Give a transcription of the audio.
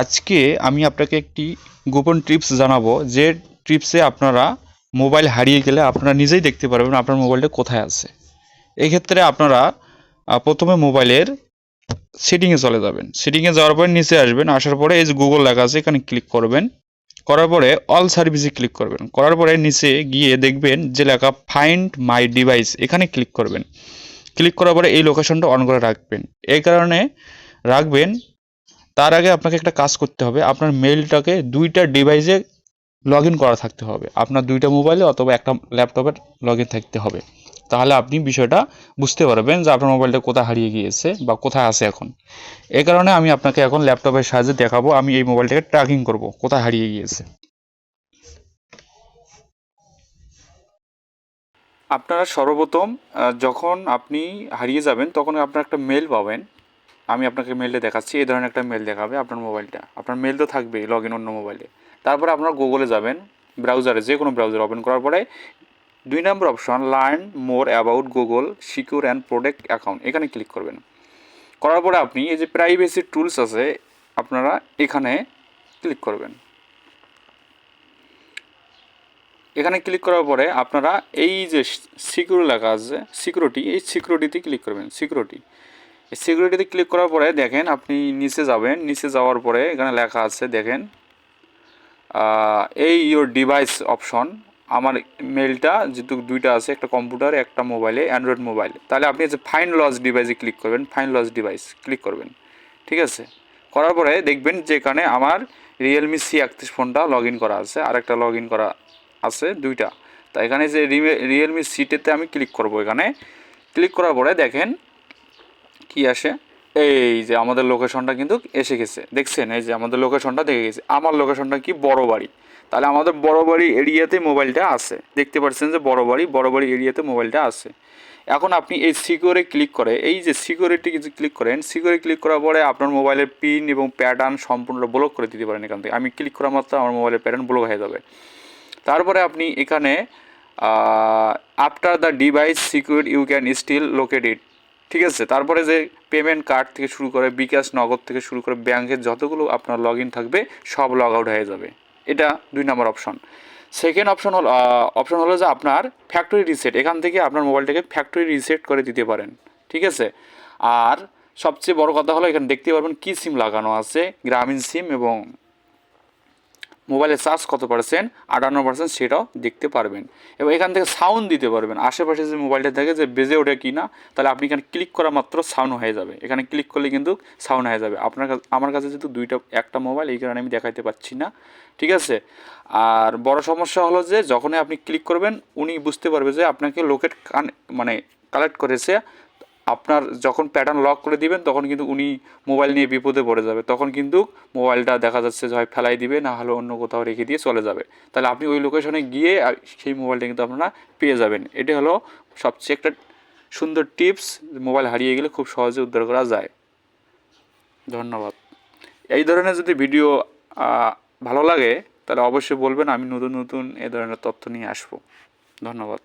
আজকে আমি আপনাকে একটি গোপন টিপস জানাব, যে টিপসে আপনারা মোবাইল হারিয়ে গেলে আপনারা নিজেই দেখতে পারবেন আপনার মোবাইলটা কোথায় আছে। এক্ষেত্রে আপনারা প্রথমে মোবাইলের সেটিংয়ে চলে যাবেন। সেটিংয়ে যাওয়ার পরে নিচে আসবেন, আসার পরে এই যে গুগল লেখা আছে, এখানে ক্লিক করবেন। করার পরে অল সার্ভিসে ক্লিক করবেন। করার পরে নিচে গিয়ে দেখবেন যে লেখা ফাইন্ড মাই ডিভাইস এখানে ক্লিক করবেন। ক্লিক করার পরে এই লোকেশনটা অন করে রাখবেন। এই কারণে রাখবেন, তার আগে আপনাকে একটা কাজ করতে হবে। আপনার মেইলটাকে দুইটা ডিভাইসে লগ ইন করা থাকতে হবে। আপনার দুইটা মোবাইলে অথবা একটা ল্যাপটপে লগ ইন থাকতে হবে। তাহলে আপনি বিষয়টা বুঝতে পারবেন যে আপনার মোবাইলটা কোথায় হারিয়ে গিয়েছে বা কোথায় আছে এখন। এই কারণে আমি আপনাকে এখন ল্যাপটপের সাহায্যে দেখাবো, আমি এই মোবাইলটাকে ট্র্যাকিং করব, কোথায় হারিয়ে গিয়েছে। আপনারা সর্বপ্রথম যখন আপনি হারিয়ে যাবেন, তখন আপনার একটা মেল পাবেন। আমি আপনাকে মেলটা দেখাচ্ছি, এই ধরনের একটা মেল দেখাবে আপনার মোবাইলটা আপনার মেল তো থাকবেই লগ ইন অন্য মোবাইলে তারপরে আপনারা গুগলে যাবেন ব্রাউজারে যে কোনো ব্রাউজার ওপেন করার পরে দুই নম্বর option learn more about Google secure and protect account এখানে ক্লিক করবেন। করার পরে আপনি এই যে প্রাইভেসি টুলস আছে, আপনারা এখানে ক্লিক করবেন। এখানে ক্লিক করার পরে আপনারা এই যে সিকিউর লেখা আছে সিকিউরিটি এই সিকিউরিটিতে ক্লিক করবেন সিকিউরিটি সিকিউরিটিতে ক্লিক করার পরে দেখেন আপনি নিচে যাবেন। নিচে যাওয়ার পরে এখানে লেখা আছে, দেখেন এই ইওর ডিভাইস অপশন আমার মেলটা যেহেতু দুইটা আছে, একটা কম্পিউটার একটা মোবাইলে অ্যান্ড্রয়েড মোবাইল তাহলে আপনি যে ফাইন লস ডিভাইসে ক্লিক করবেন ফাইন লস ডিভাইস ক্লিক করবেন। ঠিক আছে? করার পরে দেখবেন যে এখানে আমার রিয়েলমি সি একত্রিশ ফোনটা লগ ইন করা আছে আর একটা লগ ইন করা আছে, দুইটা। তা এখানে যে রিয়েলমি সিটেতে আমি ক্লিক করব এখানে। ক্লিক করার পরে দেখেন কি আসে? এই যে আমাদের লোকেশনটা কিন্তু এসে গেছে। দেখছেন? এই যে আমাদের লোকেশনটা দেখে গেছে। আমার লোকেশনটা কি? বড় বাড়ি। তাহলে আমাদের বড় বাড়ি এরিয়াতে মোবাইলটা আছে। দেখতে পাচ্ছেন যে বড় বাড়ি বড় বাড়ি এরিয়াতে মোবাইলটা আছে। এখন আপনি এই সিকিউরে ক্লিক করে, এই যে সিকিউরিটি কিছু ক্লিক করেন, সিকিউরে ক্লিক করার পরে আপনার মোবাইলের পিন এবং প্যাটার্ন সম্পূর্ণ ব্লক করে দিতে পারেন এখান থেকে। আমি ক্লিক করা মাত্র আমার মোবাইলের প্যাটার্ন ব্লক হয়ে যাবে। তারপরে আপনি এখানে after the device secure you can still locate it ঠিক আছে, তারপরে যে পেমেন্ট কার্ড থেকে শুরু করে বিকাশ নগদ থেকে শুরু করে ব্যাংকের যতগুলো আপনার লগ ইন থাকবে, সব লগ আউট হয়ে যাবে। এটা দুই নম্বর অপশন সেকেন্ড অপশন হল অপশন হলো যে আপনার ফ্যাক্টরি রিসেট এখান থেকে আপনার মোবাইলটাকে ফ্যাক্টরি রিসেট করে দিতে পারেন। ঠিক আছে? আর সবচেয়ে বড় কথা হলো, এখানে দেখতে পারবেন কী সিম লাগানো আছে, গ্রামীণ সিম এবং মোবাইলের চার্জ কত পার্সেন্ট? আটান্ন পার্সেন্ট সেটাও দেখতে পারবেন। এবং এখান থেকে সাউন্ড দিতে পারবেন। আশেপাশে যে মোবাইলটা থাকে যে বেজে ওঠে কি না তাহলে আপনি এখানে ক্লিক করা মাত্র সাউন্ড হয়ে যাবে। এখানে ক্লিক করলে কিন্তু সাউন্ড হয়ে যাবে। আপনার কাছে আমার কাছে যেহেতু দুইটা একটা মোবাইল, এই কারণে আমি দেখাইতে পাচ্ছি না। ঠিক আছে? আর বড় সমস্যা হলো যে, যখনই আপনি ক্লিক করবেন, উনি বুঝতে পারবে যে আপনাকে লোকেট কান মানে কালেক্ট করেছে আপনার যখন প্যাটার্ন লক করে দিবেন, তখন কিন্তু উনি মোবাইল নিয়ে বিপদে পড়ে যাবে। তখন কিন্তু মোবাইলটা দেখা যাচ্ছে যে হয় ফেলাই দিবে, না হলে অন্য কোথাও রেখে দিয়ে চলে যাবে। তাহলে আপনি ওই লোকেশনে গিয়ে সেই মোবাইলটা কিন্তু আপনারা পেয়ে যাবেন। এটি হলো সবচেয়ে একটা সুন্দর টিপস মোবাইল হারিয়ে গেলে খুব সহজে উদ্ধার করা যায়। ধন্যবাদ। এই ধরনের যদি ভিডিও ভালো লাগে, তাহলে অবশ্যই বলবেন, আমি নতুন নতুন এ ধরনের তথ্য নিয়ে আসব। ধন্যবাদ।